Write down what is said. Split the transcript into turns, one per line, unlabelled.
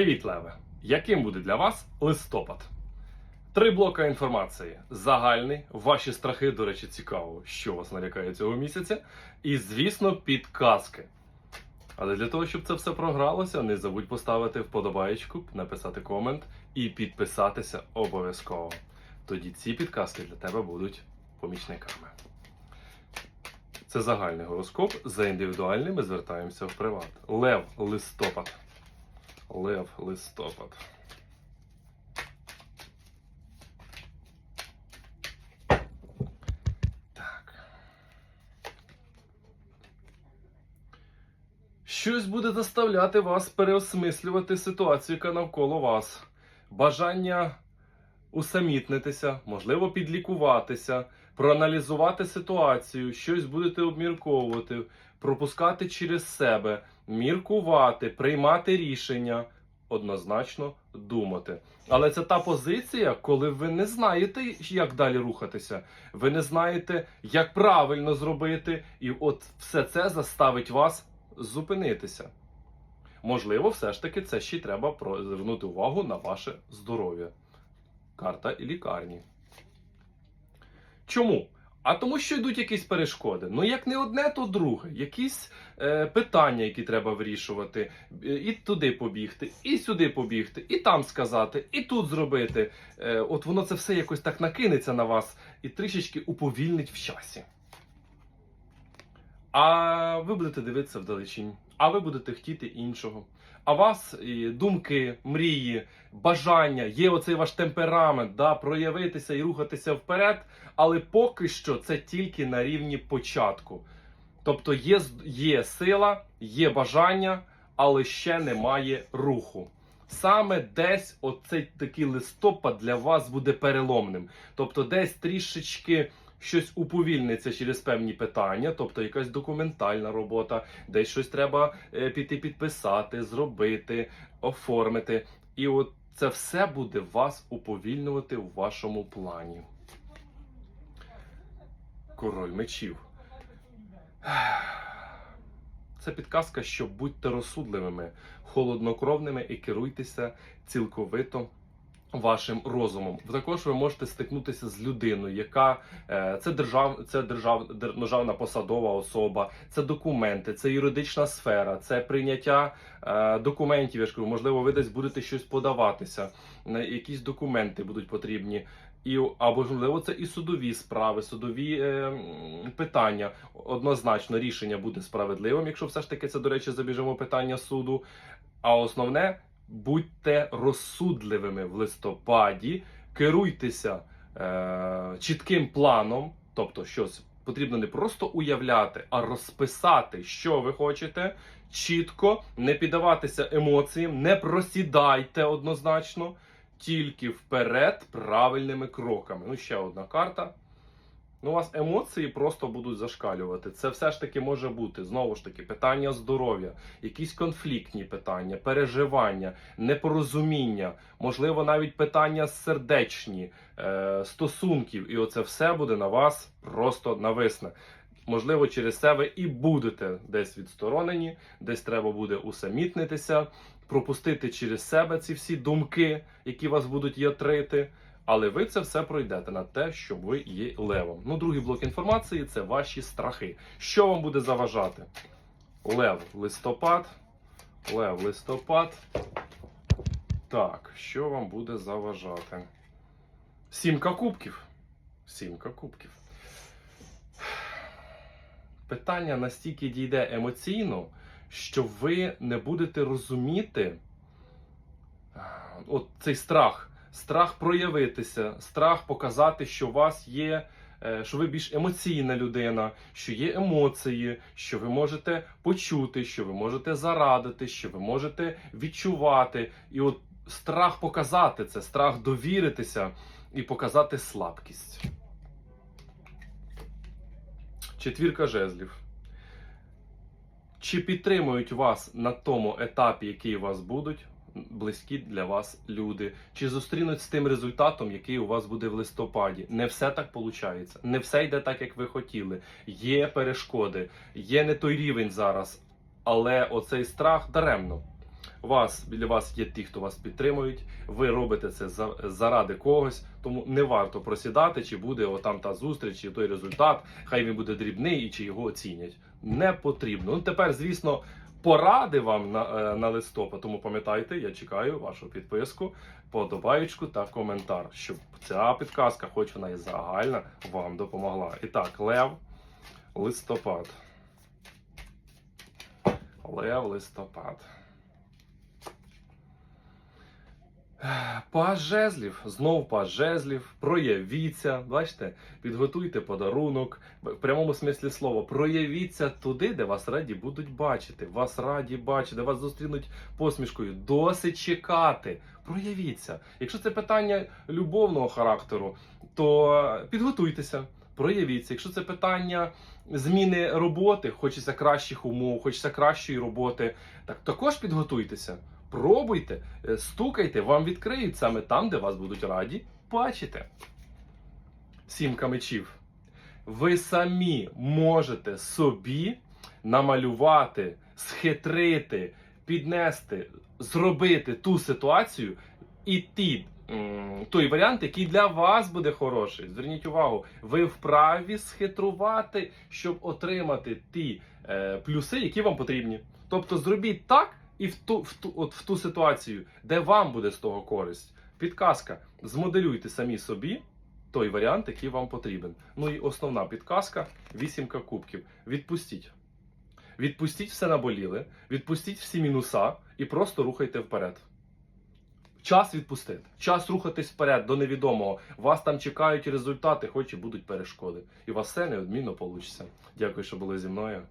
Привіт, Леве! Яким буде для вас листопад? Три блока інформації. Загальний, ваші страхи, до речі, цікаво, що вас налякає цього місяця. І, звісно, підказки. Але для того, щоб це все програлося, не забудь поставити вподобаєчку, написати комент і підписатися обов'язково. Тоді ці підказки для тебе будуть помічниками. Це загальний гороскоп. За індивідуальним ми звертаємося в приват. Лев листопад. Лев листопад. Так. Щось буде заставляти вас переосмислювати ситуацію, яка навколо вас. Бажання усамітнитися, можливо, підлікуватися, проаналізувати ситуацію, щось будете обмірковувати, пропускати через себе, міркувати, приймати рішення, однозначно думати. Але це та позиція, коли ви не знаєте, як далі рухатися, ви не знаєте, як правильно зробити, і от все це заставить вас зупинитися. Можливо, все ж таки це ще треба звернути увагу на ваше здоров'я. Карта лікарні. Чому? А тому, що йдуть якісь перешкоди. Ну, як не одне, то друге. Якісь е, питання, які треба вирішувати. Е, І туди побігти, і сюди побігти, і там сказати, і тут зробити. Е, от воно це все якось так накинеться на вас і трішечки уповільнить в часі. А ви будете дивитися вдалечінь, а ви будете хотіти іншого. А вас і думки, мрії, бажання, є оцей ваш темперамент, да, проявитися і рухатися вперед, але поки що це тільки на рівні початку. Тобто є, є сила, є бажання, але ще немає руху. Саме десь оцей такий листопад для вас буде переломним. Тобто, десь трішечки щось уповільниться через певні питання, тобто якась документальна робота, десь щось треба е, піти підписати, зробити, оформити. І от це все буде вас уповільнювати в вашому плані. Король мечів. Це підказка, що будьте розсудливими, холоднокровними і керуйтеся цілковито вашим розумом. Також ви можете стикнутися з людиною, яка е, це держав, це держав, державна посадова особа, це документи, це юридична сфера, це прийняття е, документів. Я ж кажу, можливо, ви десь будете щось подаватися, якісь документи будуть потрібні. І або можливо, це і судові справи, судові е, питання. Однозначно рішення буде справедливим, якщо все ж таки це, до речі, забіжимо питання суду. А основне будьте розсудливими в листопаді, керуйтеся е, чітким планом, тобто щось потрібно не просто уявляти, а розписати, що ви хочете, чітко, не піддаватися емоціям, не просідайте однозначно, тільки вперед правильними кроками. Ну, ще одна карта. Ну, у вас емоції просто будуть зашкалювати. Це все ж таки може бути знову ж таки питання здоров'я, якісь конфліктні питання, переживання, непорозуміння, можливо, навіть питання сердечні, е, стосунків. І оце все буде на вас просто нависне. Можливо, через себе і будете десь відсторонені, десь треба буде усамітнитися, пропустити через себе ці всі думки, які вас будуть ятрити. Але ви це все пройдете на те, що ви є левом. Ну, другий блок інформації це ваші страхи. Що вам буде заважати? Лев, листопад. Лев, листопад. Так, що вам буде заважати? Сімка кубків. Сімка кубків. Питання настільки дійде емоційно, що ви не будете розуміти от цей страх. Страх проявитися, страх показати, що у вас є, е, що ви більш емоційна людина, що є емоції, що ви можете почути, що ви можете зарадити, що ви можете відчувати. І от страх показати це, страх довіритися і показати слабкість. Четвірка жезлів. Чи підтримують вас на тому етапі, який у вас будуть? Близькі для вас люди, чи зустрінуть з тим результатом, який у вас буде в листопаді. Не все так виходить, не все йде так, як ви хотіли. Є перешкоди, є не той рівень зараз, але оцей страх даремно. Вас біля вас є ті, хто вас підтримують. Ви робите це заради когось, тому не варто просідати, чи буде отам та зустріч, чи той результат. Хай він буде дрібний і чи його оцінять. Не потрібно. Ну тепер, звісно, поради вам на, е, на листопад. Тому пам'ятайте, я чекаю вашу підписку, подобаєчку та коментар, щоб ця підказка, хоч вона і загальна, вам допомогла. І так, лев, листопад. Лев, листопад. Паж жезлів, знов паж жезлів, проявіться, бачите, підготуйте подарунок, в прямому смислі слова, проявіться туди, де вас раді будуть бачити. Вас раді бачити, вас зустрінуть посмішкою. Досить чекати. Проявіться. Якщо це питання любовного характеру, то підготуйтеся, проявіться. Якщо це питання зміни роботи, хочеться кращих умов, хочеться кращої роботи, так також підготуйтеся. Пробуйте, е, стукайте, вам відкриють саме там, де вас будуть раді бачити. Сімка мечів. Ви самі можете собі намалювати, схитрити, піднести, зробити ту ситуацію і ті, той варіант, який для вас буде хороший. Зверніть увагу, ви вправі схитрувати, щоб отримати ті е, плюси, які вам потрібні. Тобто зробіть так і в ту, в ту, от в ту ситуацію, де вам буде з того користь. Підказка: змоделюйте самі собі той варіант, який вам потрібен. Ну і основна підказка: вісімка кубків. Відпустіть. Відпустіть все наболіле, відпустіть всі мінуса і просто рухайте вперед. Час відпустити, час рухатись вперед до невідомого. Вас там чекають результати, хоч і будуть перешкоди. І у вас все неодмінно вийде. Дякую, що були зі мною.